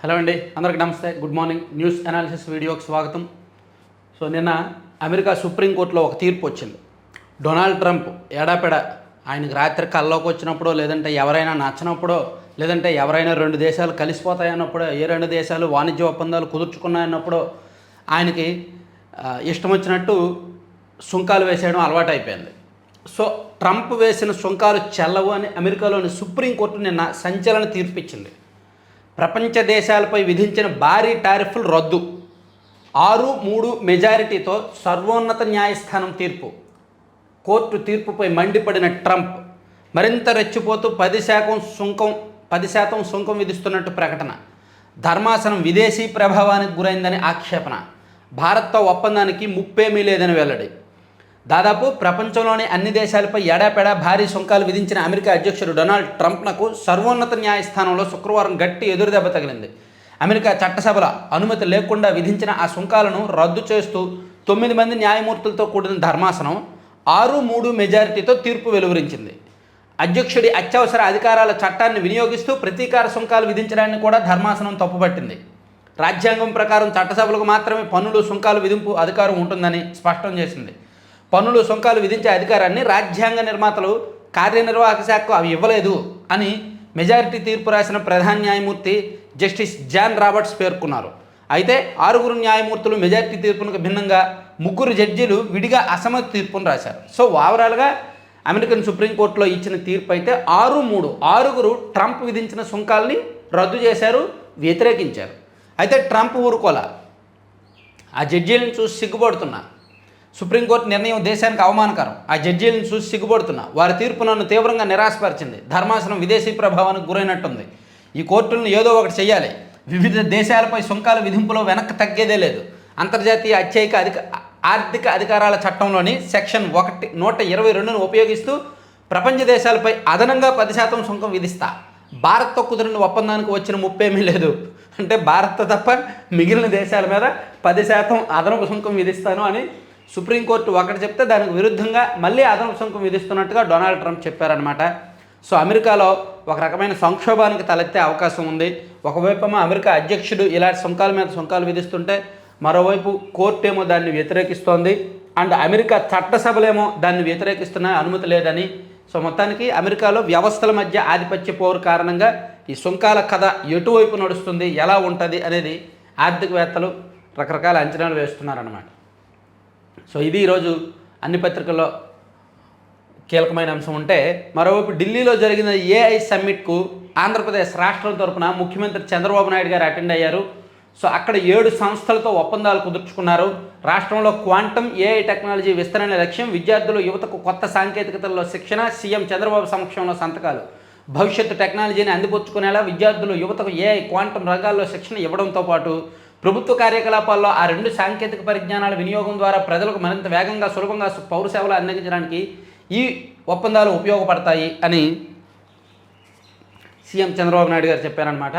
Hello అండి అందరికీ నమస్తే. Good morning. న్యూస్ అనాలిసిస్ వీడియోకి స్వాగతం. సో నిన్న అమెరికా సుప్రీంకోర్టులో ఒక తీర్పు వచ్చింది. డొనాల్డ్ ట్రంప్ ఎడాపెడ ఆయనకు రాత్రి కల్లోకి వచ్చినప్పుడో లేదంటే ఎవరైనా నచ్చినప్పుడో లేదంటే ఎవరైనా రెండు దేశాలు కలిసిపోతాయన్నప్పుడో ఏ రెండు దేశాలు వాణిజ్య ఒప్పందాలు కుదుర్చుకున్నాయన్నప్పుడో ఆయనకి ఇష్టం వచ్చినట్టు సుంకాలు వేసేయడం అలవాటు అయిపోయింది సో ట్రంప్ వేసిన సుంకాలు చెల్లవు అని అమెరికాలోని సుప్రీంకోర్టు నిన్న సంచలన తీర్పు ఇచ్చింది ప్రపంచ దేశాలపై విధించిన భారీ టారిఫ్లు రద్దు. ఆరు మూడు మెజారిటీతో సర్వోన్నత న్యాయస్థానం తీర్పు. కోర్టు తీర్పుపై మండిపడిన ట్రంప్ మరింత రెచ్చిపోతూ పది శాతం సుంకం పది శాతం సుంకం విధిస్తున్నట్టు ప్రకటన. ధర్మాసనం విదేశీ ప్రభావానికి గురైందని ఆక్షేపణ. భారత్తో ఒప్పందానికి ముప్పేమీ లేదని వెల్లడి. దాదాపు ప్రపంచంలోని అన్ని దేశాలపై ఎడాపెడా భారీ సుంకాలు విధించిన అమెరికా అధ్యక్షుడు డొనాల్డ్ ట్రంప్నకు సర్వోన్నత న్యాయస్థానంలో శుక్రవారం గట్టి ఎదురుదెబ్బ తగిలింది. అమెరికా చట్టసభల అనుమతి లేకుండా విధించిన ఆ సుంకాలను రద్దు చేస్తూ తొమ్మిది మంది న్యాయమూర్తులతో కూడిన ధర్మాసనం ఆరు మూడు మెజారిటీతో తీర్పు వెలువరించింది. అధ్యక్షుడి అత్యవసర అధికారాల చట్టాన్ని వినియోగిస్తూ ప్రతీకార సుంకాలు విధించడాన్ని కూడా ధర్మాసనం తప్పుపట్టింది. రాజ్యాంగం ప్రకారం చట్టసభలకు మాత్రమే పన్నులు సుంకాలు విధింపు అధికారం ఉంటుందని స్పష్టం చేసింది. పన్నులు సుంకాలు విధించే అధికారాన్ని రాజ్యాంగ నిర్మాతలు కార్యనిర్వాహక శాఖకు అవి ఇవ్వలేదు అని మెజారిటీ తీర్పు రాసిన ప్రధాన న్యాయమూర్తి జస్టిస్ జాన్ రాబర్ట్స్ పేర్కొన్నారు. అయితే ఆరుగురు న్యాయమూర్తులు మెజారిటీ తీర్పునకు భిన్నంగా ముగ్గురు జడ్జీలు విడిగా అసమతి తీర్పును రాశారు. సో ఓవరాల్గా అమెరికన్ సుప్రీంకోర్టులో ఇచ్చిన తీర్పు అయితే ఆరు మూడు ఆరుగురు ట్రంప్ విధించిన సుంకాల్ని రద్దు చేశారు వ్యతిరేకించారు. అయితే ట్రంప్ ఊరుకోలా. ఆ జడ్జీలను చూసి సిగ్గుపడుతున్నా. సుప్రీంకోర్టు నిర్ణయం దేశానికి అవమానకరం. ఆ జడ్జీలను చూసి సిగ్గుపడుతున్నా. వారి తీర్పు నన్ను తీవ్రంగా నిరాశపరిచింది. ధర్మాసనం విదేశీ ప్రభావానికి గురైనట్టుంది. ఈ కోర్టులను ఏదో ఒకటి చేయాలి వివిధ దేశాలపై సుంకాల విధింపులో వెనక్కి తగ్గేదే లేదు. అంతర్జాతీయ అత్యయిక అధిక ఆర్థిక అధికారాల చట్టంలోని సెక్షన్ ఒకటి నూట ఇరవై రెండును ఉపయోగిస్తూ ప్రపంచ దేశాలపై అదనంగా పది శాతం సుంకం విధిస్తా. భారత్తో కుదిరిన ఒప్పందానికి వచ్చిన ముప్పేమీ లేదు. అంటే భారత్ తప్ప మిగిలిన దేశాల మీద పది శాతం అదనపు సుంకం విధిస్తాను అని సుప్రీంకోర్టు ఒకటి చెప్తే దానికి విరుద్ధంగా మళ్ళీ అదనపు సుంకం విధిస్తున్నట్టుగా డొనాల్డ్ ట్రంప్ చెప్పారనమాట సో అమెరికాలో ఒక రకమైన సంక్షోభానికి తలెత్తే అవకాశం ఉంది. ఒకవైపు అమెరికా అధ్యక్షుడు ఇలాంటి సుంకాల మీద సుంకాలు విధిస్తుంటే మరోవైపు కోర్టు ఏమో దాన్ని వ్యతిరేకిస్తోంది. అండ్ అమెరికా చట్టసభలేమో దాన్ని వ్యతిరేకిస్తున్న అనుమతి లేదని. సో మొత్తానికి అమెరికాలో వ్యవస్థల మధ్య ఆధిపత్య పోరు కారణంగా ఈ సుంకాల కథ ఎటువైపు నడుస్తుంది ఎలా ఉంటుంది అనేది ఆర్థికవేత్తలు రకరకాల అంచనాలు వేస్తున్నారన్నమాట. సో ఇది ఈరోజు అన్ని పత్రికల్లో కీలకమైన అంశం ఉంటే మరోవైపు ఢిల్లీలో జరిగిన ఏఐ సమ్మిట్కు ఆంధ్రప్రదేశ్ రాష్ట్రం తరపున ముఖ్యమంత్రి చంద్రబాబు నాయుడు గారు అటెండ్ అయ్యారు. సో అక్కడ ఏడు సంస్థలతో ఒప్పందాలు కుదుర్చుకున్నారు. రాష్ట్రంలో క్వాంటం ఏఐ టెక్నాలజీ విస్తరణ లక్ష్యం విద్యార్థులు యువతకు కొత్త సాంకేతికతల్లో శిక్షణ సీఎం చంద్రబాబు సమక్షంలో సంతకాలు. భవిష్యత్తు టెక్నాలజీని అందిపుచ్చుకునేలా విద్యార్థులు యువతకు ఏఐ క్వాంటం రంగాల్లో శిక్షణ ఇవ్వడంతో పాటు ప్రభుత్వ కార్యకలాపాల్లో ఆ రెండు సాంకేతిక పరిజ్ఞానాల వినియోగం ద్వారా ప్రజలకు మరింత వేగంగా సులభంగా పౌర సేవలు అందించడానికి ఈ ఒప్పందాలు ఉపయోగపడతాయి అని సీఎం చంద్రబాబు నాయుడు గారు చెప్పారనమాట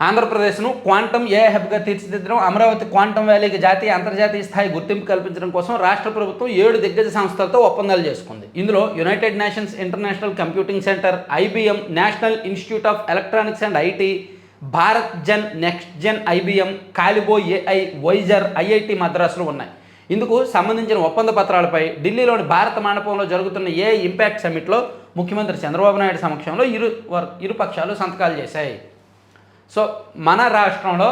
ఆంధ్రప్రదేశ్ను క్వాంటం ఏ హబ్గా తీర్చిదిద్దడం అమరావతి క్వాంటం వ్యాలీకి జాతీయ అంతర్జాతీయ స్థాయి గుర్తింపు కల్పించడం కోసం రాష్ట్ర ప్రభుత్వం ఏడు దిగ్గజ సంస్థలతో ఒప్పందాలు చేసుకుంది. ఇందులో united nations international computing centre IBM national institute of electronics and IT Bharat gen next gen IBM కాలిబో AI visor IIT మద్రాసులు ఉన్నాయి. ఇందుకు సంబంధించిన ఒప్పంద పత్రాలపై ఢిల్లీలోని భారత మండపంలో జరుగుతున్న ఏ ఇంపాక్ట్ సమ్మిట్లో ముఖ్యమంత్రి చంద్రబాబు నాయుడు సమక్షంలో ఇరు ఇరుపక్షాలు ఇరు పక్షాలు సంతకాలు చేశాయి. సో మన రాష్ట్రంలో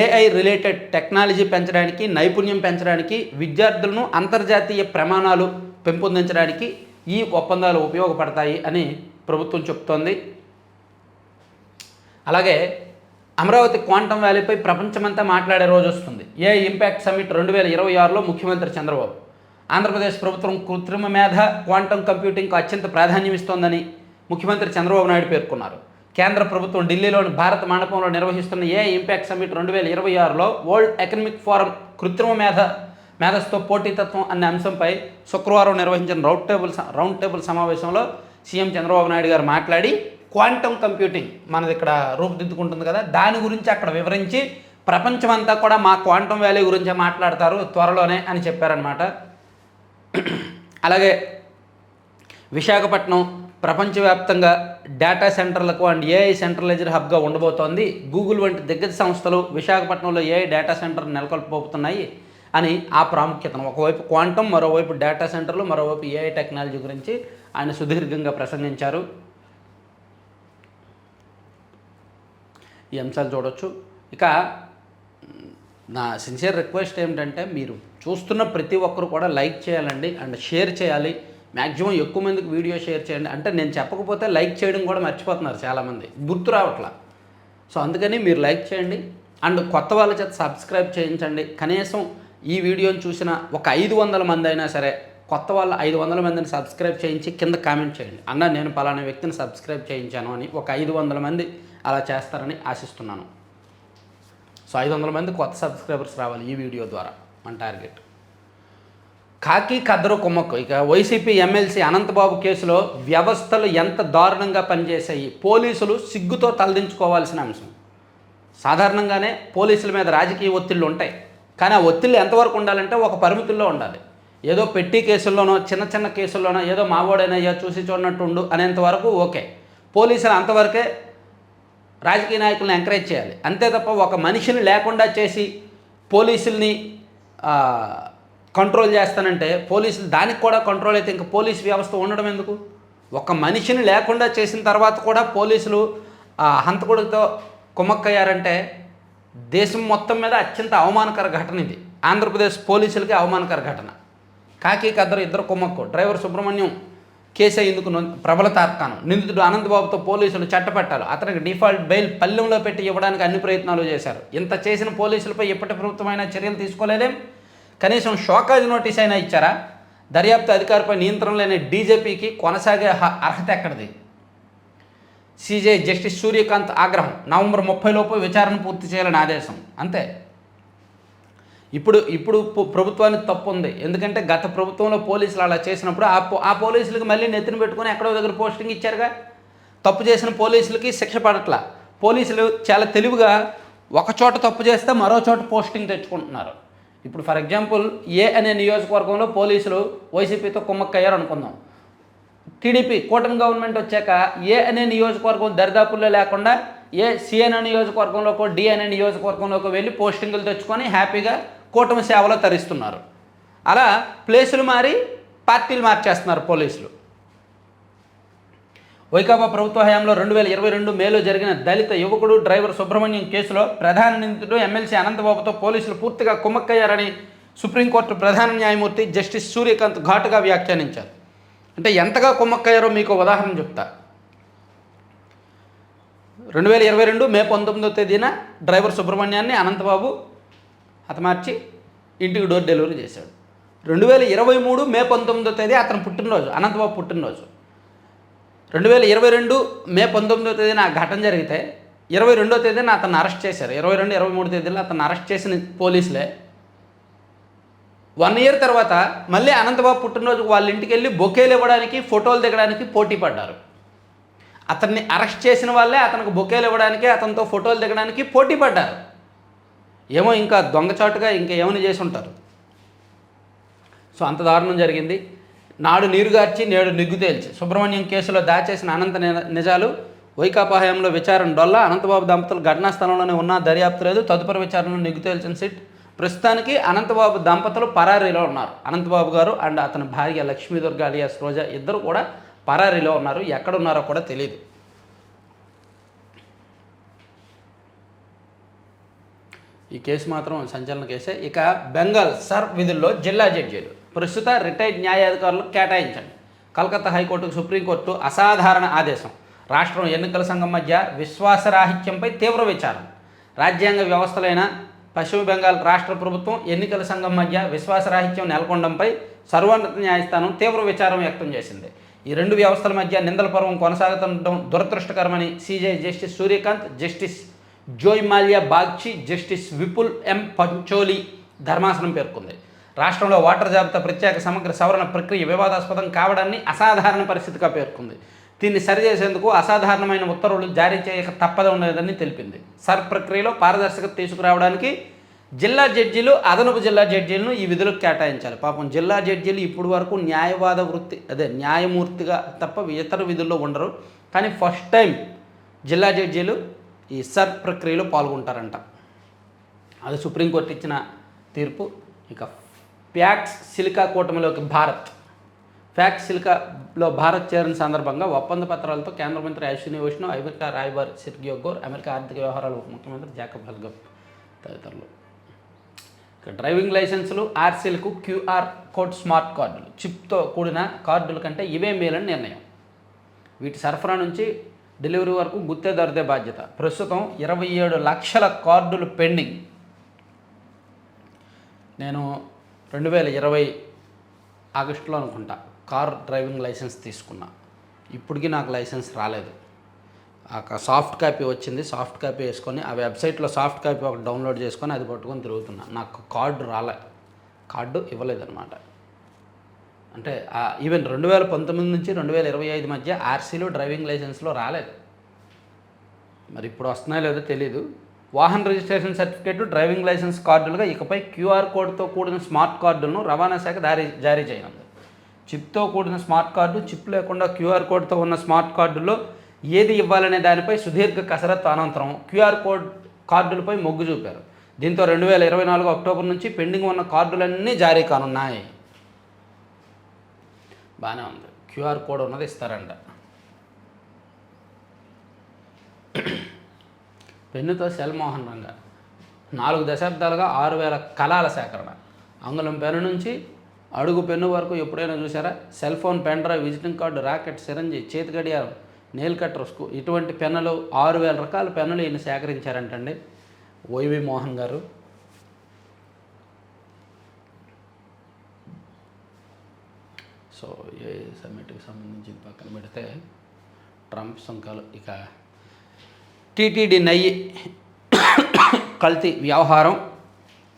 ఏఐ రిలేటెడ్ టెక్నాలజీ పెంచడానికి నైపుణ్యం పెంచడానికి విద్యార్థులను అంతర్జాతీయ ప్రమాణాలు పెంపొందించడానికి ఈ ఒప్పందాలు ఉపయోగపడతాయి అని ప్రభుత్వం చెప్తోంది. అలాగే అమరావతి క్వాంటమ్ వ్యాలీపై ప్రపంచమంతా మాట్లాడే రోజు వస్తుంది. ఏ ఇంపాక్ట్ సమ్మిట్ రెండు వేల ఇరవై ఆరులో ముఖ్యమంత్రి చంద్రబాబు? ఆంధ్రప్రదేశ్ ప్రభుత్వం కృత్రిమ మేధ క్వాంటమ్ కంప్యూటింగ్కు అత్యంత ప్రాధాన్యం ఇస్తోందని ముఖ్యమంత్రి చంద్రబాబు నాయుడు పేర్కొన్నారు. కేంద్ర ప్రభుత్వం ఢిల్లీలోని భారత మండపంలో నిర్వహిస్తున్న ఏ ఇంపాక్ట్ సమ్మిట్ రెండు వేల ఇరవై ఆరులో వరల్డ్ ఎకనమిక్ ఫోరం కృత్రిమ మేధ మేధస్తో పోటీతత్వం అనే అంశంపై శుక్రవారం నిర్వహించిన రౌండ్ టేబుల్ రౌండ్ టేబుల్ సమావేశంలో సీఎం చంద్రబాబు నాయుడు గారు మాట్లాడి క్వాంటమ్ కంప్యూటింగ్ మనది ఇక్కడ రూపుదిద్దుకుంటుంది కదా. దాని గురించి అక్కడ వివరించి ప్రపంచమంతా కూడా మా క్వాంటమ్ వ్యాలీ గురించే మాట్లాడతారు త్వరలోనే అని చెప్పారనమాట అలాగే విశాఖపట్నం ప్రపంచవ్యాప్తంగా డేటా సెంటర్లకు అండ్ ఏఐ సెంట్రలైజర్ హబ్గా ఉండబోతోంది. గూగుల్ వంటి దిగ్గజ సంస్థలు విశాఖపట్నంలో ఏఐ డేటా సెంటర్ నెలకొల్పబోతున్నాయి అని ఆ ప్రాముఖ్యతను. ఒకవైపు క్వాంటమ్ మరోవైపు డేటా సెంటర్లు మరోవైపు ఏఐ టెక్నాలజీ గురించి ఆయన సుదీర్ఘంగా ప్రసంగించారు. ఈ అంశాలు చూడొచ్చు. ఇక నా సిన్సియర్ రిక్వెస్ట్ ఏమిటంటే మీరు చూస్తున్న ప్రతి ఒక్కరు కూడా లైక్ చేయాలండి అండ్ షేర్ చేయాలి. మ్యాక్సిమం ఎక్కువ మందికి వీడియో షేర్ చేయండి. అంటే నేను చెప్పకపోతే లైక్ చేయడం కూడా మర్చిపోతున్నారు చాలామంది. గుర్తు రావట్లా. సో అందుకని మీరు లైక్ చేయండి అండ్ కొత్త వాళ్ళ చేత సబ్స్క్రైబ్ చేయించండి. కనీసం ఈ వీడియోని చూసిన ఒక ఐదు వందల మంది అయినా సరే కొత్త వాళ్ళ ఐదు వందల మందిని సబ్స్క్రైబ్ చేయించి కింద కామెంట్ చేయండి. అన్న నేను పలానా వ్యక్తిని సబ్స్క్రైబ్ చేయించాను అని ఒక ఐదు వందల మంది అలా చేస్తారని ఆశిస్తున్నాను. సో ఐదు వందల మంది కొత్త సబ్స్క్రైబర్స్ రావాలి ఈ వీడియో ద్వారా మన టార్గెట్ కాకి కద్దరు కుమ్మక్కు. ఇక వైసీపీ ఎమ్మెల్సీ అనంతబాబు కేసులో వ్యవస్థలు ఎంత దారుణంగా పనిచేశాయి పోలీసులు సిగ్గుతో తలదించుకోవాల్సిన అంశం. సాధారణంగానే పోలీసుల మీద రాజకీయ ఒత్తిళ్ళు ఉంటాయి. కానీ ఆ ఒత్తిళ్ళు ఎంతవరకు ఉండాలంటే ఒక పరిమితుల్లో ఉండాలి. ఏదో పెట్టి కేసుల్లోనో చిన్న చిన్న కేసుల్లోనో ఏదో మావోడైనా చూసి చూడనట్టుండు అనేంత వరకు ఓకే. పోలీసులు అంతవరకే రాజకీయ నాయకులను ఎంకరేజ్ చేయాలి. అంతే తప్ప ఒక మనిషిని లేకుండా చేసి పోలీసుల్ని కంట్రోల్ చేస్తానంటే పోలీసులు దానికి కూడా కంట్రోల్ అయితే ఇంకా పోలీస్ వ్యవస్థ ఉండడం ఎందుకు? ఒక మనిషిని లేకుండా చేసిన తర్వాత కూడా పోలీసులు ఆ హంతకుడితో కుమ్మక్కయ్యారంటే దేశం మొత్తం మీద అత్యంత అవమానకర ఘటన ఇది. ఆంధ్రప్రదేశ్ పోలీసులకి అవమానకర ఘటన. కాకి కద్దరు ఇద్దరు కుమ్మక్కు. డ్రైవర్ సుబ్రహ్మణ్యం కేసు ఎందుకు ప్రబల తార్కాణం. నిందితుడు అనంతబాబుతో పోలీసులు చట్టపెట్టాలి. అతనికి డిఫాల్ట్ బెయిల్ పల్లెంలో పెట్టి ఇవ్వడానికి అన్ని ప్రయత్నాలు చేశారు. ఇంత చేసిన పోలీసులపై ఎప్పటి ప్రభుత్వమైనా చర్యలు తీసుకోలేదేం? కనీసం షోకాజ్ నోటీస్ అయినా ఇచ్చారా? దర్యాప్తు అధికారిపై నియంత్రణ లేని డీజీపీకి కొనసాగే అర్హత ఎక్కడిది? సీజే జస్టిస్ సూర్యకాంత్ ఆగ్రహం. నవంబర్ ముప్పై లోపు విచారణ పూర్తి చేయాలని ఆదేశం. అంతే. ఇప్పుడు ఇప్పుడు ప్రభుత్వానికి తప్పు ఉంది ఎందుకంటే గత ప్రభుత్వంలో పోలీసులు అలా చేసినప్పుడు ఆ ఆ పోలీసులకు మళ్ళీ నెత్తిన పెట్టుకొని ఎక్కడో దగ్గర పోస్టింగ్ ఇచ్చారుగా. తప్పు చేసిన పోలీసులకి శిక్ష పడట్లా. పోలీసులు చాలా తెలివిగా ఒక చోట తప్పు చేస్తే మరో చోట పోస్టింగ్ తెచ్చుకుంటున్నారు. ఇప్పుడు ఫర్ ఎగ్జాంపుల్ ఏ అనే నియోజకవర్గంలో పోలీసులు వైసీపీతో కుమ్మక్కయ్యారు అనుకుందాం. టీడీపీ కూటమి గవర్నమెంట్ వచ్చాక ఏ అనే నియోజకవర్గం దరిదాపుల్లో లేకుండా ఏ సిఎన్ఏ అనే నియోజకవర్గంలోకో డి అనే నియోజకవర్గంలోకి వెళ్ళి పోస్టింగులు తెచ్చుకొని హ్యాపీగా కూటమి సేవలో తరిస్తున్నారు. అలా ప్లేసులు మారి పార్టీలు మార్చేస్తున్నారు పోలీసులు. వైకాపా ప్రభుత్వ హయాంలో రెండు వేల ఇరవై రెండు మేలో జరిగిన దళిత యువకుడు డ్రైవర్ సుబ్రహ్మణ్యం కేసులో ప్రధాన నిందితుడు ఎమ్మెల్సీ అనంతబాబుతో పోలీసులు పూర్తిగా కుమ్మక్కయ్యారని సుప్రీంకోర్టు ప్రధాన న్యాయమూర్తి జస్టిస్ సూర్యకాంత్ ఘాటుగా వ్యాఖ్యానించారు. అంటే ఎంతగా కుమ్మక్కయ్యారో మీకు ఉదాహరణ చెప్తా. రెండు వేల ఇరవై రెండు మే పంతొమ్మిదో తేదీన డ్రైవర్ సుబ్రహ్మణ్యాన్ని అనంతబాబు హతమార్చి ఇంటికి డోర్ డెలివరీ చేశాడు. రెండు వేల ఇరవై మూడు మే పంతొమ్మిదో తేదీ అతను పుట్టినరోజు అనంతబాబు పుట్టినరోజు. రెండు వేల ఇరవై రెండు మే పంతొమ్మిదో తేదీన ఆ ఘటన జరిగితే ఇరవై రెండో తేదీన అతను అరెస్ట్ చేశారు. ఇరవై రెండు ఇరవై మూడు తేదీలో అతను అరెస్ట్ చేసిన పోలీసులే. వన్ ఇయర్ తర్వాత మళ్ళీ అనంతబాబు పుట్టినరోజు వాళ్ళ ఇంటికి వెళ్ళి బొకేలు ఇవ్వడానికి ఫోటోలు దిగడానికి పోటీ పడ్డారు. అతన్ని అరెస్ట్ చేసిన వాళ్ళే అతనికి బొకేలు ఇవ్వడానికి అతనితో ఫోటోలు దిగడానికి పోటీ పడ్డారు. ఏమో ఇంకా దొంగచాటుగా ఇంకా ఏమైనా చేసి ఉంటారు? సో అంత దారుణం జరిగింది. నాడు నీరుగార్చి నేడు నిగ్గు తేల్చి. సుబ్రహ్మణ్యం కేసులో దాచేసిన అనంత నిజాలు వైకాపా హయాంలో విచారణ డొల్ల. అనంతబాబు దంపతులు ఘటనా స్థలంలోనే ఉన్నా దర్యాప్తు లేదు. తదుపరి విచారణలో నిగ్గు తేల్చిన సిట్. ప్రస్తుతానికి అనంతబాబు దంపతులు పరారీలో ఉన్నారు. అనంతబాబు గారు అండ్ అతని భార్య లక్ష్మీదుర్గ అలియాస్ రోజా ఇద్దరు కూడా పరారీలో ఉన్నారు. ఎక్కడున్నారో కూడా తెలియదు ఈ కేసు మాత్రం సంచలన కేసే. ఇక బెంగాల్ సర్ విధుల్లో జిల్లా జడ్జీలు ప్రస్తుత రిటైర్డ్ న్యాయాధికారులు కేటాయించండి. కలకత్తా హైకోర్టుకు సుప్రీంకోర్టు అసాధారణ ఆదేశం. రాష్ట్రం ఎన్నికల సంఘం మధ్య విశ్వాసరాహిత్యంపై తీవ్ర విచారం. రాజ్యాంగ వ్యవస్థలైన పశ్చిమ బెంగాల్ రాష్ట్ర ప్రభుత్వం ఎన్నికల సంఘం మధ్య విశ్వాసరాహిత్యం నెలకొనడంపై సర్వోన్నత న్యాయస్థానం తీవ్ర విచారం వ్యక్తం చేసింది. ఈ రెండు వ్యవస్థల మధ్య నిందల పర్వం కొనసాగుతుండటం దురదృష్టకరమని CJ justice Suryakant justice Joymalya Bagchi justice Vipul M Pancholi ధర్మాసనం పేర్కొంది. రాష్ట్రంలో ఓటర్ జాబితా ప్రత్యేక సమగ్ర సవరణ ప్రక్రియ వివాదాస్పదం కావడాన్ని అసాధారణ పరిస్థితిగా పేర్కొంది. దీన్ని సరిచేసేందుకు అసాధారణమైన ఉత్తర్వులు జారీ చేయక తప్పదు ఉండదని తెలిపింది. సర్ ప్రక్రియలో పారదర్శకత తీసుకురావడానికి జిల్లా జడ్జీలు అదనపు జిల్లా జడ్జీలను ఈ విధులకు కేటాయించాలి. పాపం జిల్లా జడ్జీలు ఇప్పుడు వరకు న్యాయవాద వృత్తి అదే న్యాయమూర్తిగా తప్ప ఇతర విధుల్లో ఉండరు. కానీ ఫస్ట్ టైం జిల్లా జడ్జీలు ఈ సర్ ప్రక్రియలో పాల్గొంటారంట. అది సుప్రీంకోర్టు ఇచ్చిన తీర్పు. ఇక ప్యాక్స్ సిలికా కూటమిలోకి భారత్. ఫ్యాక్స్ సిలికాలో భారత్ చేరిన సందర్భంగా ఒప్పంద పత్రాలతో కేంద్ర మంత్రి అశ్విని వైష్ణవ్ అమెరికా రాయబార్ సిర్గియో గోర్ అమెరికా ఆర్థిక వ్యవహారాల ఉప ముఖ్యమంత్రి జాకబ్ హల్గప్ తదితరులు. ఇక డ్రైవింగ్ లైసెన్సులు ఆర్సీలకు క్యూఆర్ కోడ్ స్మార్ట్ కార్డులు. చిప్తో కూడిన కార్డుల కంటే ఇవే మేలని నిర్ణయం. వీటి సరఫరా నుంచి డెలివరీ వరకు గుత్తేదారుదే బాధ్యత. ప్రస్తుతం ఇరవై ఏడు లక్షల కార్డులు పెండింగ్. నేను రెండు వేల ఇరవై ఆగస్టులో అనుకుంటా కార్ డ్రైవింగ్ లైసెన్స్ తీసుకున్నా. ఇప్పటికీ నాకు లైసెన్స్ రాలేదు. ఆ సాఫ్ట్ కాపీ వచ్చింది సాఫ్ట్ కాపీ వేసుకొని ఆ వెబ్సైట్లో సాఫ్ట్ కాపీ ఒకటి డౌన్లోడ్ చేసుకొని అది పట్టుకొని తిరుగుతున్నా. నాకు కార్డు రాలే. కార్డు ఇవ్వలేదన్నమాట. అంటే ఈవెన్ రెండు వేల పంతొమ్మిది నుంచి రెండు వేల ఇరవై ఐదు మధ్య ఆర్సీలు డ్రైవింగ్ లైసెన్స్లో రాలేదు. మరి ఇప్పుడు వస్తున్నాయో లేదో తెలియదు వాహన రిజిస్ట్రేషన్ సర్టిఫికేట్ డ్రైవింగ్ లైసెన్స్ కార్డులుగా ఇకపై క్యూఆర్ కోడ్తో కూడిన స్మార్ట్ కార్డులను రవాణా శాఖ జారీ జారీ చేయనుంది. చిప్తో కూడిన స్మార్ట్ కార్డు చిప్ లేకుండా క్యూఆర్ కోడ్తో ఉన్న స్మార్ట్ కార్డుల్లో ఏది ఇవ్వాలనే దానిపై సుదీర్ఘ కసరత్తు అనంతరం క్యూఆర్ కోడ్ కార్డులపై మొగ్గు చూపారు. దీంతో రెండు వేల ఇరవై నాలుగు అక్టోబర్ నుంచి పెండింగ్ ఉన్న కార్డులన్నీ జారీ కానున్నాయి. బాగానే ఉంది. క్యూఆర్ కోడ్ ఉన్నది ఇస్తారంట. పెన్నుతో సెల్మోహన్ రంగ. నాలుగు దశాబ్దాలుగా ఆరు వేల కళాల సేకరణ. అంగుళం పెన్ను నుంచి అడుగు పెన్ను వరకు ఎప్పుడైనా చూసారా cell phone pen drive visiting card rocket సిరంజి చేతి గడియారం నెయిల్ కట్టర్ స్కూ ఇటువంటి పెన్నులు ఆరు వేల రకాల పెన్నులు ఈయన సేకరించారంటండి. వైవి మోహన్ గారు. సో ఏ సమ్మిట్కి సంబంధించి పక్కన పెడితే ట్రంప్ సుంకాలు ఇక టీటీడీ నయ్యి కల్తీ వ్యవహారం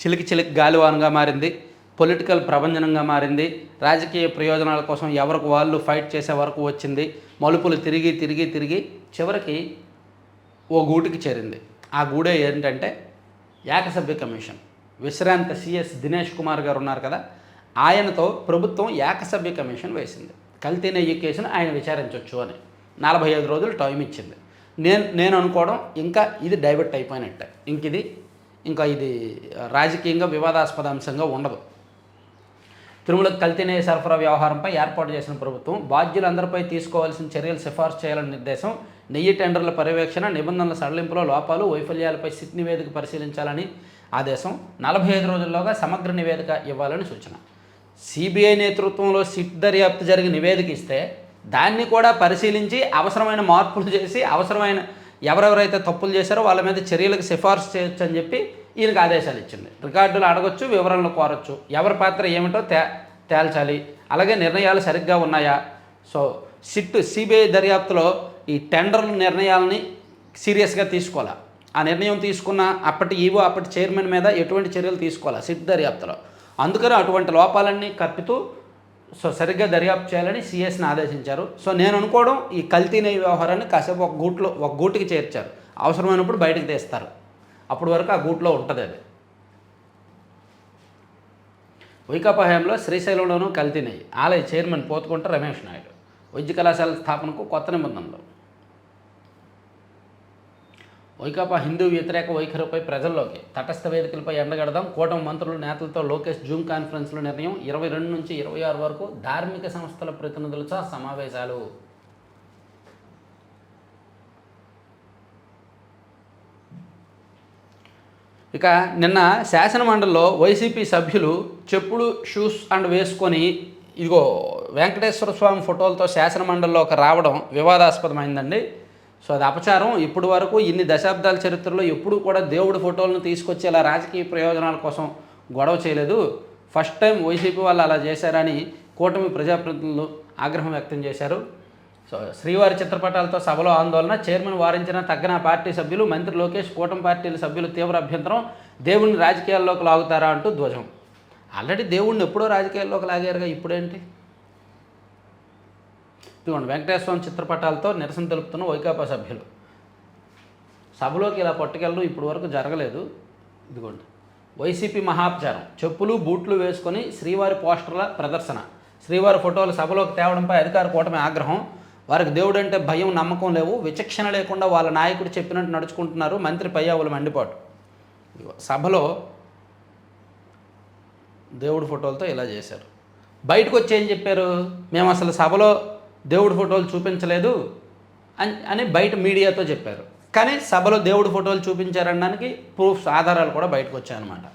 చిలికి చిలికి గాలివాన్గా మారింది పొలిటికల్ ప్రభంజనంగా మారింది రాజకీయ ప్రయోజనాల కోసం ఎవరికి వాళ్ళు ఫైట్ చేసే వరకు వచ్చింది మలుపులు తిరిగి తిరిగి తిరిగి చివరికి ఓ గూటికి చేరింది. ఆ గూడే ఏంటంటే ఏకసభ్య కమిషన్. విశ్రాంత సిఎస్ దినేష్ కుమార్ గారు ఉన్నారు కదా ఆయనతో ప్రభుత్వం ఏకసభ్య కమిషన్ వేసింది. కల్తీ నెయ్యి కేసును ఆయన విచారించవచ్చు అని. నలభై ఐదు రోజులు టైం ఇచ్చింది. నేను నేను అనుకోవడం ఇంకా ఇది డైవర్ట్ అయిపోయినట్టే. ఇంక ఇది ఇంకా ఇది రాజకీయంగా వివాదాస్పద అంశంగా ఉండదు. తిరుమలకు కల్తీ నెయ్యి సరఫరా వ్యవహారంపై ఏర్పాటు చేసిన ప్రభుత్వం బాధ్యులందరిపై తీసుకోవాల్సిన చర్యలు సిఫార్సు చేయాలని నిర్దేశం నెయ్యి టెండర్ల పర్యవేక్షణ నిబంధనల సడలింపులో లోపాలు వైఫల్యాలపై సిట్ నివేదిక పరిశీలించాలని ఆదేశం నలభై ఐదు రోజుల్లోగా సమగ్ర నివేదిక ఇవ్వాలని సూచన. సిబిఐ నేతృత్వంలో సిట్ దర్యాప్తు జరిగి నివేదిక ఇస్తే దాన్ని కూడా పరిశీలించి అవసరమైన మార్పులు చేసి అవసరమైన ఎవరెవరైతే తప్పులు చేశారో వాళ్ళ మీద చర్యలకు సిఫార్సు చేయొచ్చు అని చెప్పి ఈయనకు ఆదేశాలు ఇచ్చింది. రికార్డులు అడగొచ్చు వివరణలు కోరొచ్చు. ఎవరి పాత్ర ఏమిటో తే తేల్చాలి. అలాగే నిర్ణయాలు సరిగ్గా ఉన్నాయా? సో సిట్ సిబిఐ దర్యాప్తులో ఈ టెండర్ నిర్ణయాలని సీరియస్గా తీసుకోవాలా? ఆ నిర్ణయం తీసుకున్న అప్పటి ఈవో అప్పటి చైర్మన్ మీద ఎటువంటి చర్యలు తీసుకోవాలా సిట్ దర్యాప్తులో? అందుకని అటువంటి లోపాలన్నీ కప్పితూ సో సరిగ్గా దర్యాప్తు చేయాలని సిఎస్ని ఆదేశించారు. సో నేను అనుకోవడం ఈ కల్తీ నెయ్యి వ్యవహారాన్ని కాసేపు ఒక గూట్లో ఒక గూటికి చేర్చారు. అవసరమైనప్పుడు బయటకు తీస్తారు. అప్పటి వరకు ఆ గూట్లో ఉంటుంది అది. వైకాపా హయాంలో శ్రీశైలంలోనూ కల్తీ నెయ్యి. ఆలయ చైర్మన్ పోతుకుంట రమేష్ నాయుడు. వైద్య కళాశాల స్థాపనకు కొత్త నిబంధనలు. వైకాపా హిందూ వ్యతిరేక వైఖరిపై ప్రజల్లోకి తటస్థ వేదికలపై ఎండగడదాం. కూటమి మంత్రులు నేతలతో లోకేష్ జూమ్ కాన్ఫరెన్స్లో నిర్ణయం. ఇరవై రెండు నుంచి ఇరవై ఆరు వరకు ధార్మిక సంస్థల ప్రతినిధులతో సమావేశాలు. ఇక నిన్న శాసనమండలిలో వైసీపీ సభ్యులు చెప్పులు షూస్ అండ్ వేసుకొని ఇదిగో వెంకటేశ్వర స్వామి ఫోటోలతో శాసనమండలిలోకి రావడం వివాదాస్పదమైందండి. సో అది అపచారం. ఇప్పటి వరకు ఇన్ని దశాబ్దాల చరిత్రలో ఎప్పుడూ కూడా దేవుడి ఫోటోలను తీసుకొచ్చి ఇలా రాజకీయ ప్రయోజనాల కోసం గొడవ చేయలేదు. ఫస్ట్ టైం వైసీపీ వాళ్ళు అలా చేశారని కూటమి ప్రజాప్రతినిధులు ఆగ్రహం వ్యక్తం చేశారు. సో శ్రీవారి చిత్రపటాలతో సభలో ఆందోళన చైర్మన్ వారించిన తగ్గన పార్టీ సభ్యులు మంత్రి లోకేష్ కూటమి పార్టీల సభ్యులు తీవ్ర అభ్యంతరం దేవుడిని రాజకీయాల్లోకి లాగుతారా అంటూ ధ్వజం. ఆల్రెడీ దేవుడిని ఎప్పుడో రాజకీయాల్లోకి లాగారుగా ఇప్పుడేంటి? ఇదిగోండి వెంకటేశ్వర స్వామి చిత్రపటాలతో నిరసన తెలుపుతున్న వైకాపా సభ్యులు. సభలోకి ఇలా పట్టుకెళ్ళడం ఇప్పటి వరకు జరగలేదు. ఇదిగోండి వైసీపీ మహాపచారం చెప్పులు బూట్లు వేసుకొని శ్రీవారి పోస్టర్ల ప్రదర్శన. శ్రీవారి ఫోటోలు సభలోకి తేవడంపై అధికార కూటమి ఆగ్రహం. వారికి దేవుడు అంటే భయం నమ్మకం లేవు. విచక్షణ లేకుండా వాళ్ళ నాయకుడు చెప్పినట్టు నడుచుకుంటున్నారు మంత్రి పయ్యావుల మండిపాటు. ఇదిగో సభలో దేవుడి ఫోటోలతో ఇలా చేశారు. బయటకు వచ్చి ఏం చెప్పారు? మేము అసలు సభలో దేవుడి ఫోటోలు చూపించలేదు అని అని బయట మీడియాతో చెప్పారు. కానీ సభలో దేవుడి ఫోటోలు చూపించారనడానికి ప్రూఫ్స్ ఆధారాలు కూడా బయటకు వచ్చాయన్నమాట.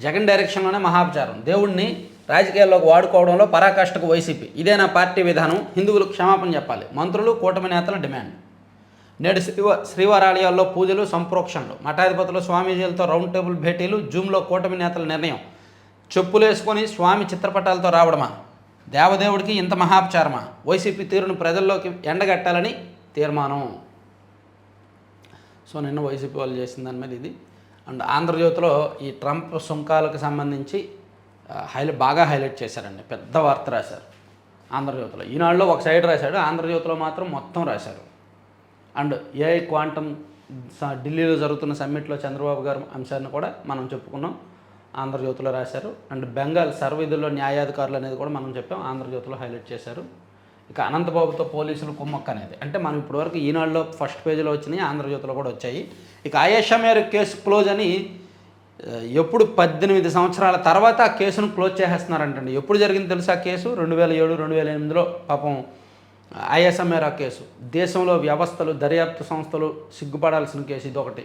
జగన్ డైరెక్షన్లోనే మహాపచారం దేవుడిని రాజకీయాల్లోకి వాడుకోవడంలో పరాకాష్ఠకు వైసీపీ. ఇదే నా పార్టీ విధానం. హిందువులకు క్షమాపణ చెప్పాలి. మంత్రులు కూటమి నేతల డిమాండ్. నేడు శ్రీవ శ్రీవారాలయాల్లో పూజలు సంప్రోక్షణలు. మఠాధిపతులు స్వామీజీలతో రౌండ్ టేబుల్ భేటీలు జూమ్లో కూటమి నేతల నిర్ణయం. చెప్పులు వేసుకొని స్వామి చిత్రపటాలతో రావడమా? దేవదేవుడికి ఇంత మహాపచారమా? వైసీపీ తీరును ప్రజల్లోకి ఎండగట్టాలని తీర్మానం. సో నిన్న వైసీపీ వాళ్ళు చేసిన దాని మీద ఇది. అండ్ ఆంధ్రజ్యోతిలో ఈ ట్రంప్ సుంకాలకు సంబంధించి హైలైట్ బాగా హైలైట్ చేశారండి. పెద్ద వార్త రాశారు ఆంధ్రజ్యోతిలో. ఈనాడులో ఒక సైడ్ రాశాడు ఆంధ్రజ్యోతిలో మాత్రం మొత్తం రాశారు. అండ్ ఏఐ క్వాంటమ్ ఢిల్లీలో జరుగుతున్న సమ్మిట్లో చంద్రబాబు గారు అంశాన్ని కూడా మనం చెప్పుకున్నాం. ఆంధ్రజ్యోతిలో రాశారు. అండ్ బెంగాల్ సర్వీధుల్లో న్యాయాధికారులు అనేది కూడా మనం చెప్పాం ఆంధ్రజ్యోతిలో హైలైట్ చేశారు. ఇక అనంతబాబుతో పోలీసులు కుమ్మక్క అనేది. అంటే మనం ఇప్పటివరకు ఈనాడులో ఫస్ట్ పేజీలో వచ్చినాయి ఆంధ్రజ్యోతిలో కూడా వచ్చాయి. ఇక ఆయేషా మేర కేసు క్లోజ్ అని ఎప్పుడు పద్దెనిమిది సంవత్సరాల తర్వాత ఆ కేసును క్లోజ్ చేసేస్తున్నారంటండి. ఎప్పుడు జరిగింది తెలుసా కేసు? రెండు వేల ఏడు రెండు వేల ఎనిమిదిలో పాపం ఐఎస్ఎం కేసు. దేశంలో వ్యవస్థలు దర్యాప్తు సంస్థలు సిగ్గుపడాల్సిన కేసు ఇది ఒకటి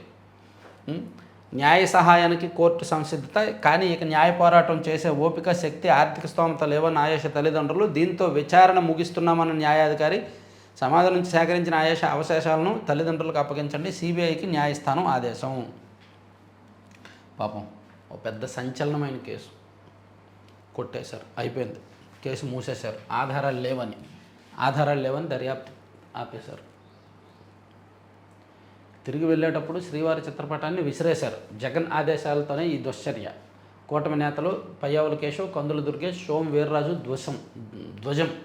న్యాయ సహాయానికి కోర్టు సంసిద్ధత కానీ ఇక న్యాయ పోరాటం చేసే ఓపిక శక్తి ఆర్థిక స్తోమత లేవని ఆయేష తల్లిదండ్రులు దీంతో విచారణ ముగిస్తున్నామన్న న్యాయాధికారి సమాధి నుంచి సేకరించిన ఆయేష అవశేషాలను తల్లిదండ్రులకు అప్పగించండి. సిబిఐకి న్యాయస్థానం ఆదేశం. పాపం ఓ పెద్ద సంచలనమైన కేసు కొట్టేశారు. అయిపోయింది. కేసు మూసేశారు. ఆధారాలు లేవని ఆధారాలు లేవని దర్యాప్తు ఆపేశారు. తిరిగి వెళ్ళేటప్పుడు శ్రీవారి చిత్రపటాన్ని విసిరేశారు. జగన్ ఆదేశాలతోనే ఈ దుశ్చర్య. కూటమి నేతలు పయ్యావుల కేశవ్ కందుల దుర్గేష్ సోమ వీర్రాజు ధ్వసం ధ్వజం.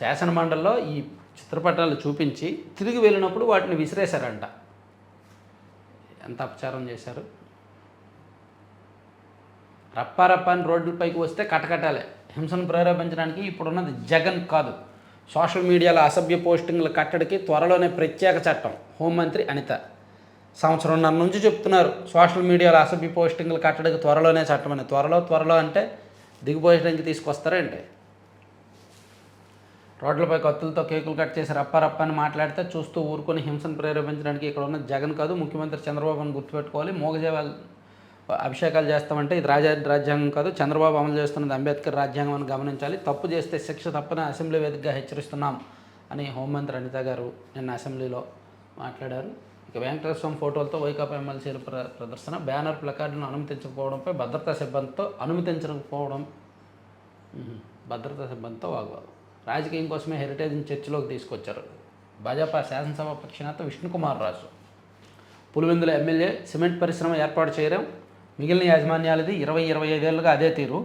శాసనమండలిలో ఈ చిత్రపటాలు చూపించి తిరిగి వెళ్ళినప్పుడు వాటిని విసిరేశారంట. ఎంత అపచారం చేశారు? రప్పారప్పని రోడ్లపైకి వస్తే కటకటాలే. హింసను ప్రేరేపించడానికి ఇప్పుడున్నది జగన్ కాదు. సోషల్ మీడియాలో అసభ్య పోస్టింగ్ల కట్టడికి త్వరలోనే ప్రత్యేక చట్టం. హోంమంత్రి అనిత. సంవత్సరంన్నర నుంచి చెప్తున్నారు. సోషల్ మీడియాలో అసభ్య పోస్టింగ్లు కట్టడికి త్వరలోనే చట్టం అని. త్వరలో త్వరలో అంటే దిగిపోయడానికి తీసుకొస్తారేంటి. రోడ్లపై కత్తులతో కేకులు కట్ చేసి రప్పారప్పని మాట్లాడితే చూస్తూ ఊరుకొని హింసను ప్రేరేపించడానికి ఇక్కడ ఉన్న జగన్ కాదు ముఖ్యమంత్రి చంద్రబాబుని గుర్తుపెట్టుకోవాలి. మోగజేవాల్ అభిషేకాలు చేస్తామంటే ఇది రాజా రాజ్యాంగం కాదు చంద్రబాబు అమలు చేస్తున్నది అంబేద్కర్ రాజ్యాంగం అని గమనించాలి. తప్పు చేస్తే శిక్ష తప్పని అసెంబ్లీ వేదికగా హెచ్చరిస్తున్నాం అని హోంమంత్రి అనిత గారు నిన్న అసెంబ్లీలో మాట్లాడారు. ఇక వెంకటేశ్వరం ఫోటోలతో వైకాపా ఎమ్మెల్సీల ప్ర ప్రదర్శన బ్యానర్ ప్లకార్డులను అనుమతించకపోవడంపై భద్రతా సిబ్బందితో అనుమతించకపోవడం. భద్రతా సిబ్బందితో వాగ్వాదం. రాజకీయం కోసమే హెరిటేజ్ని చర్చిలోకి తీసుకొచ్చారు. భాజపా శాసనసభ పక్షనేత విష్ణుకుమార్ రాజు. పులివెందుల ఎమ్మెల్యే సిమెంట్ పరిశ్రమ ఏర్పాటు చేయడం మిగిలిన యాజమాన్యాలది ఇరవై ఇరవై ఐదేళ్ళుగా అదే తీరు.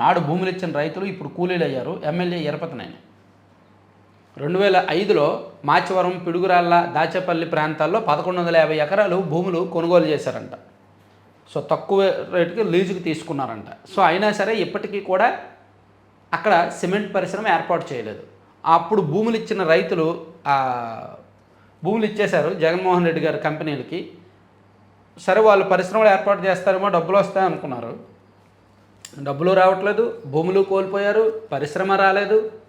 నాడు భూములు ఇచ్చిన రైతులు ఇప్పుడు కూలీలు అయ్యారు ఎమ్మెల్యే ఎరపతనేని రెండు వేల ఐదులో మాచవరం పిడుగురాళ్ళ దాచేపల్లి ప్రాంతాల్లో పదకొండు వందల యాభై ఎకరాలు భూములు కొనుగోలు చేశారంట. సో తక్కువ రేటుకి లీజుకి తీసుకున్నారంట. సో అయినా సరే ఇప్పటికీ కూడా అక్కడ సిమెంట్ పరిశ్రమ ఏర్పాటు చేయలేదు. అప్పుడు భూములు ఇచ్చిన రైతులు భూములు ఇచ్చేశారు జగన్మోహన్ రెడ్డి గారి కంపెనీలకి. సరే వాళ్ళు పరిశ్రమలు ఏర్పాటు చేస్తారేమో డబ్బులు వస్తాయి అనుకున్నారు. డబ్బులు రావట్లేదు భూములు కోల్పోయారు పరిశ్రమ రాలేదు.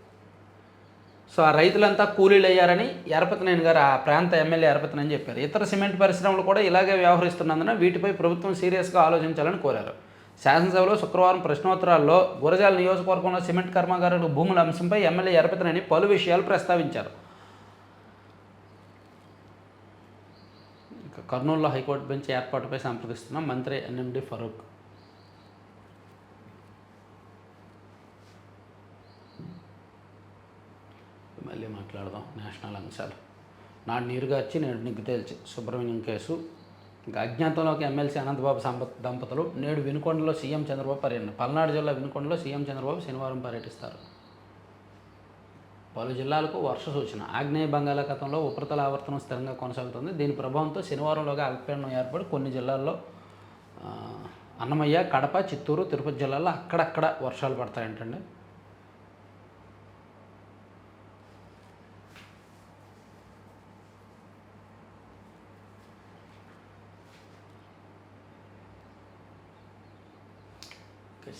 సో ఆ రైతులంతా కూలీలు అయ్యారని ఎరపతినేని గారు ఆ ప్రాంత ఎమ్మెల్యే ఎరపతినని చెప్పారు. ఇతర సిమెంట్ పరిశ్రమలు కూడా ఇలాగే వ్యవహరిస్తున్నందున వీటిపై ప్రభుత్వం సీరియస్గా ఆలోచించాలని కోరారు. శాసనసభలో శుక్రవారం ప్రశ్నోత్తరాల్లో గురజాల నియోజకవర్గంలో సిమెంట్ కర్మాగారాల భూముల అంశంపై ఎమ్మెల్యే ఎరపతినని పలు విషయాలు ప్రస్తావించారు. ఇక కర్నూలులో హైకోర్టు బెంచ్ ఏర్పాటుపై సంప్రదిస్తున్న మంత్రి ఎన్ఎండి ఫరూక్ మళ్ళీ మాట్లాడదాం నేషనల్ అంశాలు నాడు నీరుగా వచ్చి నేడు నిగ్గు తేల్చి సుబ్రహ్మణ్యం కేసు ఇంకా అజ్ఞాతంలోకి ఎమ్మెల్సీ అనంతబాబు సంపత్ దంపతులు నేడు వినుకొండలో సీఎం చంద్రబాబు పర్యటన పల్నాడు జిల్లా వినుకొండలో సీఎం చంద్రబాబు శనివారం పర్యటిస్తారు. పలు జిల్లాలకు వర్ష సూచన ఆగ్నేయ బంగాళాఖాతంలో ఉపరితల ఆవర్తనం స్థిరంగా కొనసాగుతుంది. దీని ప్రభావంతో శనివారంలోగా అల్పపీడనం ఏర్పడి కొన్ని జిల్లాల్లో అన్నమయ్య కడప చిత్తూరు తిరుపతి జిల్లాల్లో అక్కడక్కడ వర్షాలు పడతాయంటండి.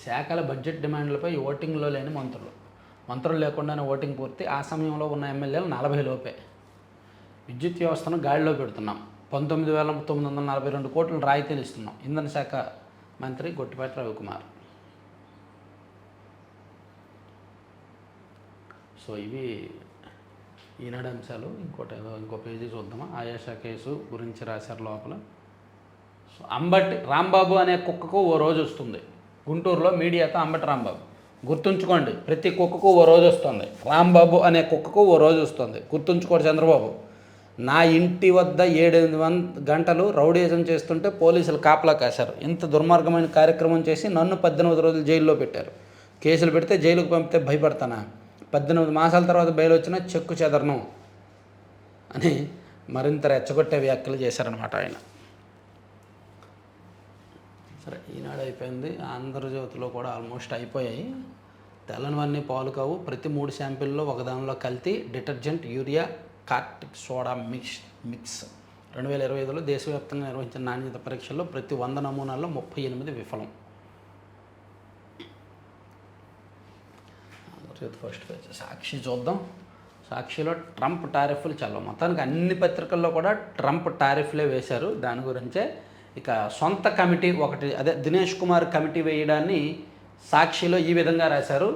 శాఖల బడ్జెట్ డిమాండ్లపై ఓటింగ్లో లేని మంత్రులు. మంత్రులు లేకుండానే ఓటింగ్ పూర్తి ఆ సమయంలో ఉన్న ఎమ్మెల్యేలు నలభై లోపే. విద్యుత్ వ్యవస్థను గాడిలో పెడుతున్నాం. పంతొమ్మిది వేల తొమ్మిది వందల నలభై రెండు కోట్లు రాయితీలు ఇస్తున్నాం. ఇంధన శాఖ మంత్రి గొట్టిపాటి రవికుమార్. సో ఇవి ఈనాడు అంశాలు. ఇంకోటి ఏదో ఇంకో పేజీ చూద్దామా? ఆయాషా కేసు గురించి రాశారు లోపల. సో అంబటి రాంబాబు అనే కుక్కకు ఓ రోజు వస్తుంది. గుంటూరులో మీడియాతో అంబటి రాంబాబు గుర్తుంచుకోండి ప్రతి కుక్కకు ఓ రోజు వస్తుంది. రాంబాబు అనే కుక్కకు ఓ రోజు వస్తుంది. గుర్తుంచుకోండి చంద్రబాబు. నా ఇంటి వద్ద ఏడెనిమిది వన్ గంటలు రౌడీజం చేస్తుంటే పోలీసులు కాపలా కాశారు. ఇంత దుర్మార్గమైన కార్యక్రమం చేసి నన్ను పద్దెనిమిది రోజులు జైల్లో పెట్టారు. కేసులు పెడితే జైలుకు పంపితే భయపడతానా? పద్దెనిమిది మాసాల తర్వాత బయలు వచ్చిన చెక్కు చెదరను అని మరింత రెచ్చగొట్టే వ్యాఖ్యలు చేశారనమాట ఆయన. సరే ఈనాడు అయిపోయింది. ఆంధ్రజ్యోతిలో కూడా ఆల్మోస్ట్ అయిపోయాయి. తెల్లనివన్నీ పాలు కావు. ప్రతి మూడు శాంపిల్లో ఒకదానిలో కల్తీ detergent urea caustic soda mix mix. రెండు వేల ఇరవై ఐదులో దేశవ్యాప్తంగా నిర్వహించిన నాణ్యత పరీక్షల్లో ప్రతి వంద నమూనాల్లో ముప్పై ఎనిమిది విఫలం. Andhra Jyothi first page. సాక్షి చూద్దాం. సాక్షిలో ట్రంప్ టారిఫ్లు చల్లవు. మొత్తానికి అన్ని పత్రికల్లో కూడా ట్రంప్ టారిఫ్లే వేశారు. దాని గురించే ఇక సొంత కమిటీ ఒకటి అదే దినేష్ కుమార్ కమిటీ వేయడాన్ని సాక్షిలో ఈ విధంగా రాశారు.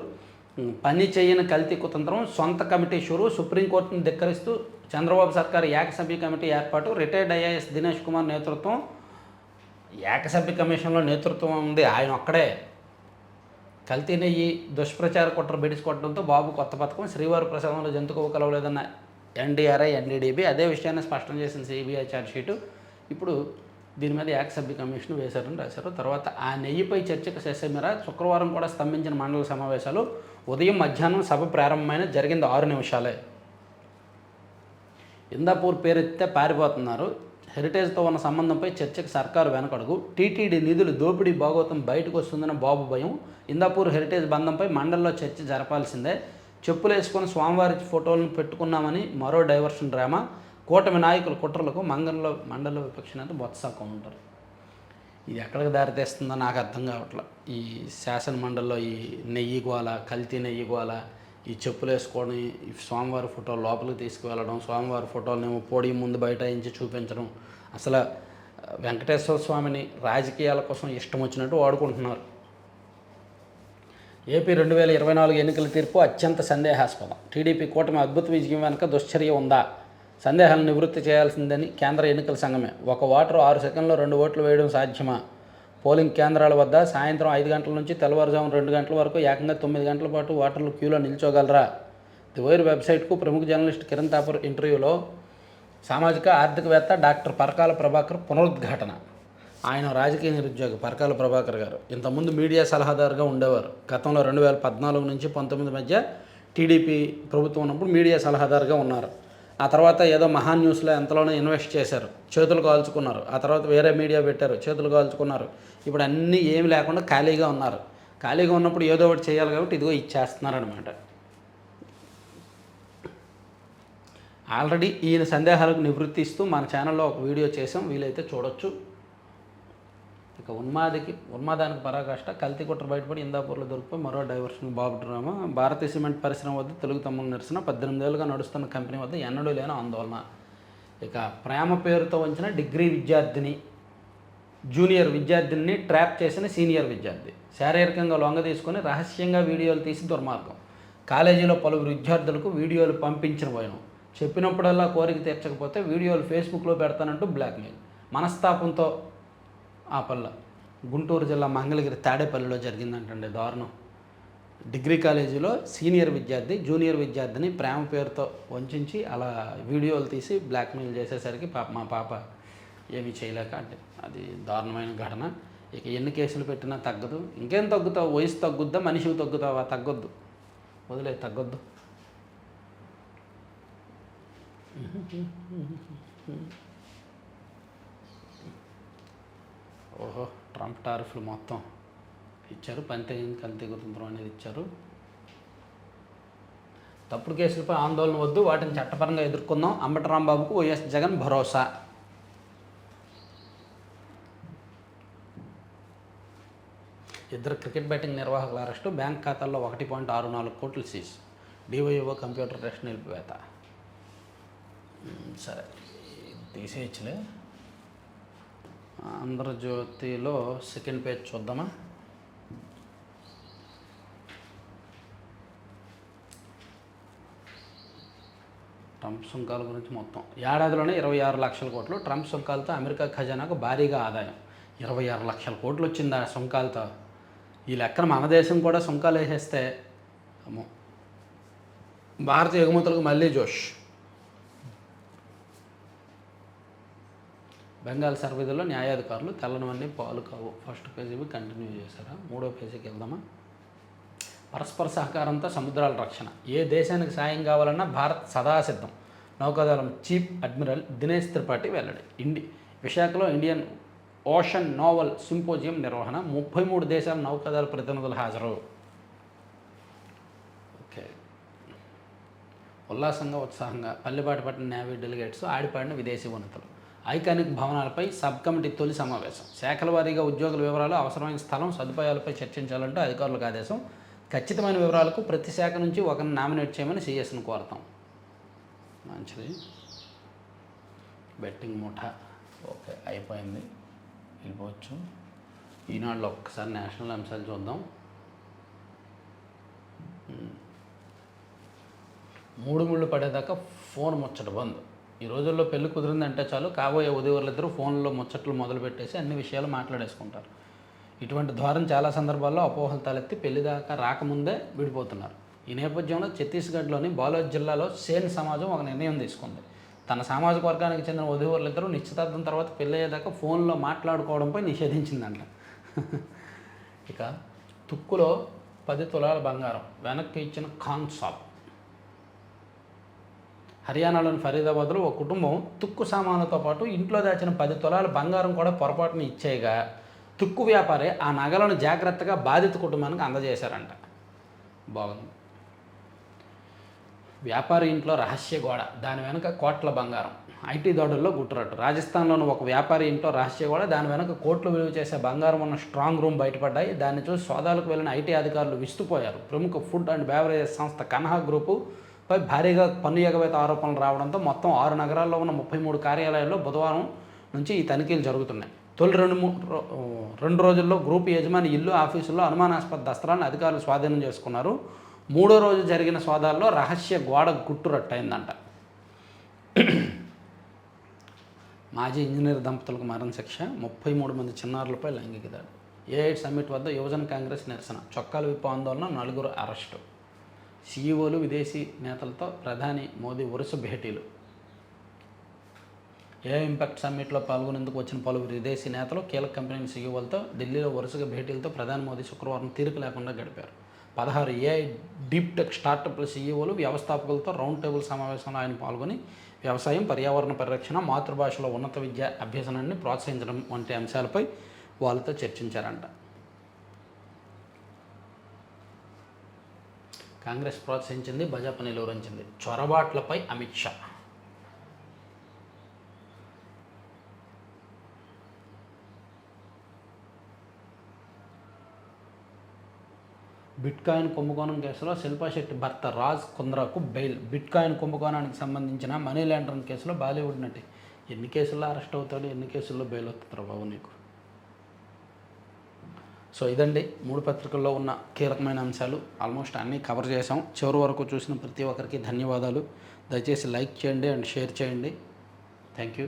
పని చేయని కల్తీ కుతంత్రం సొంత కమిటీ షురు సుప్రీంకోర్టును ధిక్కరిస్తూ చంద్రబాబు సర్కార్ ఏకసభ్య కమిటీ ఏర్పాటు రిటైర్డ్ ఐఏఎస్ దినేష్ కుమార్ నేతృత్వం ఏకసభ్య కమిషన్లో నేతృత్వం ఉంది. ఆయన ఒక్కడే. కల్తీ నెయ్యి దుష్ప్రచార కుట్ర బిడిచుకోవడంతో బాబు కొత్త పథకం శ్రీవారి ప్రసాదంలో జంతుకు కలవలేదన్న ఎన్డీఆర్ఐ ఎన్డీడీబీ అదే విషయాన్ని స్పష్టం చేసిన సిబిఐ ఛార్జ్షీటు. ఇప్పుడు దీని మీద యాక్ సభ్య కమిషన్ వేశారని రాశారు. తర్వాత ఆ నెయ్యిపై చర్చకు శశమిర శుక్రవారం కూడా స్తంభించిన మండల సమావేశాలు ఉదయం మధ్యాహ్నం సభ ప్రారంభమైన జరిగింది ఆరు నిమిషాలే. ఇందాపూర్ పేరెత్తే పారిపోతున్నారు. హెరిటేజ్తో ఉన్న సంబంధంపై చర్చకు సర్కారు వెనకడుగు. టీటీడీ నిధులు దోపిడీ భాగోతం బయటకు వస్తుందన్న బాబు భయం. ఇందాపూర్ హెరిటేజ్ బంధంపై మండల్లో చర్చ జరపాల్సిందే. చెప్పులు వేసుకొని స్వామివారి ఫోటోలను పెట్టుకున్నామని మరో డైవర్షన్ డ్రామా. కూటమి నాయకుల కుట్రలకు మంగంలో మండల విపక్ష నేత బొత్స ఉంటారు ఇది ఎక్కడికి దారితీస్తుందో నాకు అర్థం కావట్లే. ఈ శాసన మండలిలో ఈ నెయ్యి గోల కల్తీ నెయ్యి గోల ఈ చెప్పులు వేసుకొని ఈ స్వామివారి ఫోటో లోపలికి తీసుకువెళ్ళడం స్వామివారి ఫోటోలనేమో పొడి ముందు బైఠాయించి చూపించడం. అసలు వెంకటేశ్వర స్వామిని రాజకీయాల కోసం ఇష్టం వచ్చినట్టు వాడుకుంటున్నారు. ఏపీ రెండు వేల ఇరవై నాలుగు ఎన్నికల తీర్పు అత్యంత సందేహాస్పదం. టీడీపీ కూటమి అద్భుత విజయం వెనుక దుశ్చర్య ఉందా? సందేహాలను నివృత్తి చేయాల్సిందని కేంద్ర ఎన్నికల సంఘమే. ఒక ఓటరు ఆరు సెకండ్లో రెండు ఓట్లు వేయడం సాధ్యమా? పోలింగ్ కేంద్రాల వద్ద సాయంత్రం ఐదు గంటల నుంచి తెల్లవారుజాము రెండు గంటల వరకు ఏకంగా తొమ్మిది గంటల పాటు ఓటర్లు క్యూలో నిల్చోగలరా? ది వైర్ వెబ్సైట్కు ప్రముఖ జర్నలిస్ట్ కిరణ్ తాపర్ ఇంటర్వ్యూలో సామాజిక ఆర్థికవేత్త డాక్టర్ పరకాల ప్రభాకర్ పునరుద్ఘాటన. ఆయన రాజకీయ నిరుద్యోగి పరకాల ప్రభాకర్ గారు. ఇంతకుముందు మీడియా సలహాదారుగా ఉండేవారు. గతంలో రెండు వేల పద్నాలుగు నుంచి పంతొమ్మిది మధ్య టీడీపీ ప్రభుత్వం ఉన్నప్పుడు మీడియా సలహాదారుగా ఉన్నారు. ఆ తర్వాత ఏదో మహాన్ న్యూస్లో ఎంతలోనో ఇన్వెస్ట్ చేశారు. చేతులు కాల్చుకున్నారు. ఆ తర్వాత వేరే మీడియా పెట్టారు. చేతులు కాల్చుకున్నారు. ఇప్పుడు అన్నీ ఏమి లేకుండా ఖాళీగా ఉన్నారు. ఖాళీగా ఉన్నప్పుడు ఏదో ఒకటి చేయాలి కాబట్టి ఇదిగో ఇచ్చేస్తున్నారనమాట ఆల్రెడీ ఈయన సందేహాలకు నివృత్తిస్తూ మన ఛానల్లో ఒక వీడియో చేసాం. వీలైతే చూడొచ్చు. ఇక ఉన్మాదికి ఉన్మాదానికి పరాకాష్ట కల్తీ కుట్ర బయటపడి ఇందాపూర్లో దొరికిపోయి మరో డైవర్షన్ బాబు డ్రామా. భారతీయ సిమెంట్ పరిశ్రమ వద్ద తెలుగు తమ్ముడు నిరసన. పద్దెనిమిది ఏళ్ళుగా నడుస్తున్న కంపెనీ వద్ద ఎన్నడూ లేని ఆందోళన. ఇక ప్రేమ పేరుతో వంచిన డిగ్రీ విద్యార్థిని జూనియర్ విద్యార్థిని ట్రాప్ చేసిన సీనియర్ విద్యార్థి. శారీరకంగా లొంగ తీసుకొని రహస్యంగా వీడియోలు తీసి దుర్మార్గం. కాలేజీలో పలువురు విద్యార్థులకు వీడియోలు పంపించిన పోయాను చెప్పినప్పుడల్లా కోరిక తీర్చకపోతే వీడియోలు ఫేస్బుక్లో పెడతానంటూ బ్లాక్మెయిల్. మనస్తాపంతో ఆ పల్ల. గుంటూరు జిల్లా మంగళగిరి తాడేపల్లిలో జరిగిందంటండి దారుణం. డిగ్రీ కాలేజీలో సీనియర్ విద్యార్థి జూనియర్ విద్యార్థిని ప్రేమ పేరుతో వంచి అలా వీడియోలు తీసి బ్లాక్మెయిల్ చేసేసరికి పాప మా పాప ఏమీ చేయలేక అంటే అది దారుణమైన ఘటన. ఇక ఎన్ని కేసులు పెట్టినా తగ్గదు. ఇంకేం తగ్గుతావు? వయసు తగ్గుద్దా? మనిషికి తగ్గుతావా? తగ్గొద్దు. వదిలే తగ్గొద్దు ఓహో ట్రంప్ టారిఫ్లు మొత్తం ఇచ్చారు. పంతే కల్తీ కుతంత్రం అనేది ఇచ్చారు. తప్పుడు కేసులపై ఆందోళన వద్దు. వాటిని చట్టపరంగా ఎదుర్కొందాం. అంబటరాంబాబుకు వైఎస్ జగన్ భరోసా. ఇద్దరు క్రికెట్ బ్యాటింగ్ నిర్వాహకుల అరెస్టు. బ్యాంక్ ఖాతాల్లో ఒకటి పాయింట్ ఆరు నాలుగు కోట్లు సీజ్. డివైఓ కంప్యూటర్ టెస్ట్ నిలిపివేత సరే. తీసేయచ్చులే. ఆంధ్రజ్యోతిలో సెకండ్ పేజ్ చూద్దామా? ట్రంప్ సుంకాల గురించి మొత్తం. ఏడాదిలోనే ఇరవై ఆరు లక్షల కోట్లు. ట్రంప్ సుంకాలతో అమెరికా ఖజానాకు భారీగా ఆదాయం. ఇరవై ఆరు లక్షల కోట్లు వచ్చింది ఆ సుంకాలతో. ఈ లెక్కన మన దేశం కూడా సుంకాలు వేసేస్తే అమ్మో. భారతీయ ఎగుమతులకు మళ్ళీ జోష్. బెంగాల్ సర్వీదుల్లో న్యాయాధికారులు తెల్లనివన్నీ పాలు కావు. ఫస్ట్ పేజీ కంటిన్యూ చేశారా? మూడో పేజీకి వెళ్దామా? పరస్పర సహకారంతో సముద్రాల రక్షణ. ఏ దేశానికి సాయం కావాలన్నా భారత్ సదాసిద్ధం. నౌకాదళం చీఫ్ అడ్మిరల్ దినేష్ త్రిపాఠి వెల్లడి. ఇండి విశాఖలో ఇండియన్ ఓషన్ నోవల్ సింపోజియం నిర్వహణ. ముప్పై మూడు దేశాల నౌకాదళ ప్రతినిధులు హాజరు. ఓకే. ఉల్లాసంగా ఉత్సాహంగా పల్లెపాటి పట్టిన నేవీ డెలిగేట్స్ ఆడిపాడిన విదేశీ వనితలు. ఐకానిక్ భవనాలపై సబ్ కమిటీ తొలి సమావేశం. శాఖల వారీగా ఉద్యోగుల వివరాలు అవసరమైన స్థలం సదుపాయాలపై చర్చించాలంటూ అధికారులకు ఆదేశం. ఖచ్చితమైన వివరాలకు ప్రతి శాఖ నుంచి ఒకరిని నామినేట్ చేయమని సిఎస్ని కోరతాం. మంచిది. బెట్టింగ్ ముఠా ఓకే అయిపోయింది. వెళ్ళిపోవచ్చు. ఈనాడులో ఒక్కసారి నేషనల్ అంశాలు చూద్దాం. మూడు ముళ్ళు పడేదాకా ఫోన్ ముచ్చట బంద్. ఈ రోజుల్లో పెళ్ళి కుదిరిందంటే చాలు. కాబోయే ఉదయవర్లిద్దరూ ఫోన్లో ముచ్చట్లు మొదలు పెట్టేసి అన్ని విషయాలు మాట్లాడేసుకుంటారు. ఇటువంటి ద్వారం చాలా సందర్భాల్లో అపోహలు తలెత్తి పెళ్ళి దాకా రాకముందే విడిపోతున్నారు. ఈ నేపథ్యంలో ఛత్తీస్గఢ్లోని బాలోద్ జిల్లాలో సేన్ సమాజం ఒక నిర్ణయం తీసుకుంది. తన సామాజిక వర్గానికి చెందిన ఉదయవర్లిద్దరూ నిశ్చితార్థం తర్వాత పెళ్ళయ్యేదాకా ఫోన్లో మాట్లాడుకోవడంపై నిషేధించిందంట. ఇక తుక్కులో పది తులాల బంగారం వెనక్కి ఇచ్చిన ఖాన్ హర్యానాలోని ఫరీదాబాద్లో ఒక కుటుంబం తుక్కు సామాన్లతో పాటు ఇంట్లో దాచిన పది తులాల బంగారం కూడా పొరపాటున ఇచ్చేయగా తుక్కు వ్యాపారి ఆ నగలను జాగ్రత్తగా బాధిత కుటుంబానికి అందజేశారంట. బాగుంది. వ్యాపారి ఇంట్లో రహస్య గోడ దాని వెనుక కోట్ల బంగారం ఐటీ దాడుల్లో గుట్టురట్టు. రాజస్థాన్లోని ఒక వ్యాపారి ఇంట్లో రహస్య గోడ దాని వెనుక కోట్లు విలువ చేసే బంగారం ఉన్న స్ట్రాంగ్ రూమ్ బయటపడ్డాయి. దాన్ని చూసి సోదాలకు వెళ్ళిన ఐటీ అధికారులు విస్తుపోయారు. ప్రముఖ ఫుడ్ అండ్ బెవరేజెస్ సంస్థ కన్హా గ్రూపు పై భారీగా పన్ను ఎగవేత ఆరోపణలు రావడంతో మొత్తం ఆరు నగరాల్లో ఉన్న ముప్పై మూడు కార్యాలయాల్లో బుధవారం నుంచి ఈ తనిఖీలు జరుగుతున్నాయి. తొలి రెండు మూడు రెండు రోజుల్లో గ్రూప్ యజమాని ఇల్లు ఆఫీసుల్లో అనుమానాస్పద దస్త్రాలను అధికారులు స్వాధీనం చేసుకున్నారు. మూడో రోజు జరిగిన సోదాల్లో రహస్య గోడ గుట్టురట్టయిందంట మాజీ ఇంజనీర్ దంపతులకు మరణ శిక్ష ముప్పై మూడు మంది చిన్నారులపై లైంగిక దాడి. ఏఐడ్ సమ్మిట్ వద్ద యువజన కాంగ్రెస్ నిరసన చొక్కాలు విప్పు ఆందోళన నలుగురు అరెస్టు. సీఈఓలు విదేశీ నేతలతో ప్రధాని మోదీ వరుస భేటీలు. ఏ ఇంపాక్ట్ సమ్మిట్లో పాల్గొనేందుకు వచ్చిన పలువురు విదేశీ నేతలు కీలక కంపెనీల సీఈఓలతో ఢిల్లీలో వరుసగా భేటీలతో ప్రధాని మోదీ శుక్రవారం తీరిక లేకుండా గడిపారు. పదహారు ఏఐ డీప్ టెక్ స్టార్టప్ల సీఈఓలు వ్యవస్థాపకులతో రౌండ్ టేబుల్ సమావేశంలో ఆయన పాల్గొని వ్యవసాయం పర్యావరణ పరిరక్షణ మాతృభాషలో ఉన్నత విద్య అభ్యసనాన్ని ప్రోత్సహించడం వంటి అంశాలపై వాళ్ళతో చర్చించారంట. కాంగ్రెస్ ప్రోత్సహించింది భాజపా నిలువరించింది చొరబాట్లపై అమిత్ షా. బిట్కాయిన్ కుంభకోణం కేసులో శిల్పా శెట్టి భర్త రాజ్ కుంద్రాకు బెయిల్. బిట్కాయిన్ కుంభకోణానికి సంబంధించిన మనీ ల్యాండరింగ్ కేసులో బాలీవుడ్ నటి ఎన్ని కేసుల్లో అరెస్ట్ అవుతాడు ఎన్ని కేసుల్లో బెయిల్ అవుతుంటారు బాబు నీకు? సో ఇదండి మూడు పత్రికల్లో ఉన్న కీలకమైన అంశాలు. ఆల్మోస్ట్ అన్నీ కవర్ చేసాం చివరి వరకు చూసిన ప్రతి ఒక్కరికి ధన్యవాదాలు. దయచేసి లైక్ చేయండి అండ్ షేర్ చేయండి. Thank you.